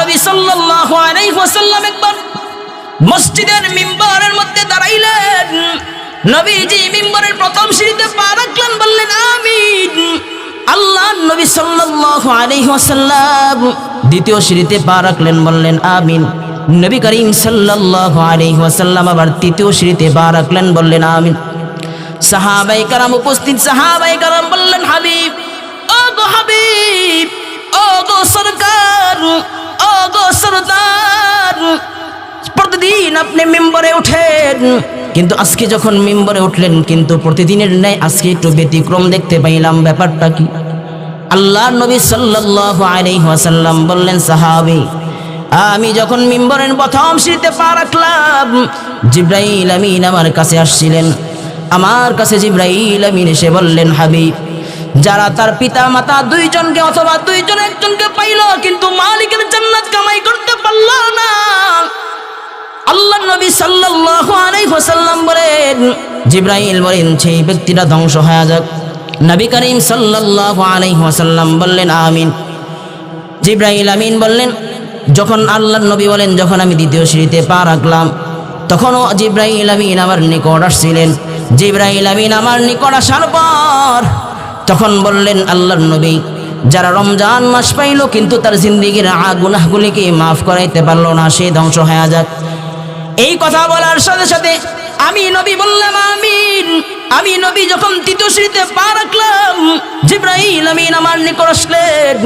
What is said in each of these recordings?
নবী সাল্লাল্লাহু আলাইহি ওয়াসাল্লাম একবার মসজিদের মিম্বরের মধ্যে দাঁড়াইলেন। নবীজি মিম্বরের প্রথম সিঁড়িতে পা রাখলেন, বললেন, আমিন। আল্লাহ নবী সাল্লাল্লাহু আলাইহি ওয়াসাল্লাম দ্বিতীয় সিঁড়িতে পা রাখলেন, বললেন, আমিন। নবী করিম সাল্লাল্লাহু আলাইহি ওয়াসাল্লাম আবার তৃতীয় সিঁড়িতে পা রাখলেন, বললেন, আমিন। সাহাবাই কারাম উপস্থিত সাহাবাই কারাম বললেন, হাবিব, ও গো হাবিব, ও গো প্রতিদিন আপনি মেম্বারে ওঠেন কিন্তু আজকে যখন মেম্বারে উঠলেন, কিন্তু প্রতিদিনের ন্যায় আজকে একটু ব্যতিক্রম দেখতে পাইলাম। ব্যাপারটা কি? আল্লাহ নবী সাল্লাল্লাহু আলাইহি ওয়াসাল্লাম বললেন, সাহাবী, আমি যখন মিম্বরের প্রথম সিঁড়িতে পা রাখলাম, জিব্রাইল আমিন আমার কাছে আসছিলেন। আমার কাছে জিব্রাইল আমিন এসে বললেন, হাবিব যারা তার পিতা মাতা দুইজনকে অথবা দুইজন একজনকে পাইল, কিন্তু মালিকের জান্নাত কামাই করতে পারল না। আল্লাহ নবী সাল্লাল্লাহু আলাইহি ওয়াসাল্লাম বলেন, জিব্রাইল বলেন, সেই ব্যক্তিটা ধ্বংস হয়ে যাক। নবী করিম সাল্লাল্লাহু আলাইহি ওয়াসাল্লাম বললেন, আমিন। জিব্রাইল আমিন বললেন, যখন আল্লাহ নবী বলেন, যখন আমি দ্বিতীয় সিঁড়িতে পা রাখলাম, তখনও জিব্রাইল আমিন আমার নিকট আসছিলেন। জিব্রাইল আমিন আমার নিকট আসার পর তখন বললেন আল্লাহর নবী, যারা রমজান মাস পাইল কিন্তু তার জিন্দিগির আগুনাহগুলিকে মাফ করাইতে পারল না, সে ধ্বংস হয়ে যাক। এই কথা বলার সাথে সাথে আমি নবী বললাম, আমিন। আমি নবী যখন তৃতীয় শ্রীতে পা রাখলাম, জিব্রাইল আমিন আমার নিকট আসলেন।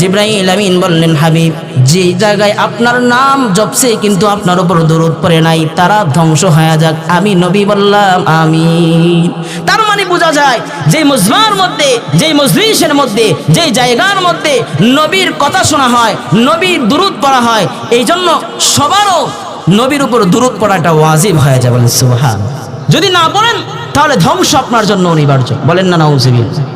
জিব্রাইল আমিন বললেন, হাবিব, যে জায়গায় আপনার নাম জপছে কিন্তু আপনার উপর দরুদ পড়ে নাই, তারা ধ্বংস হয়ে যাক। আমি নবী বললাম, আমিন। তার মানে বোঝা যায় যে মুজমার মধ্যে যে মজলিসের মধ্যে যে জায়গার মধ্যে নবীর কথা শোনা হয়, নবীর দূরত পড়া হয় এই জন্য সবারও নবীর উপর দূরত পড়াটা ওয়াজিব হয়ে যায় বলেন, সুবহান। যদি না বলেন তাহলে ধ্বংস আপনার জন্য অনিবার্য। বলেন না, নাউজুবিল্লাহ।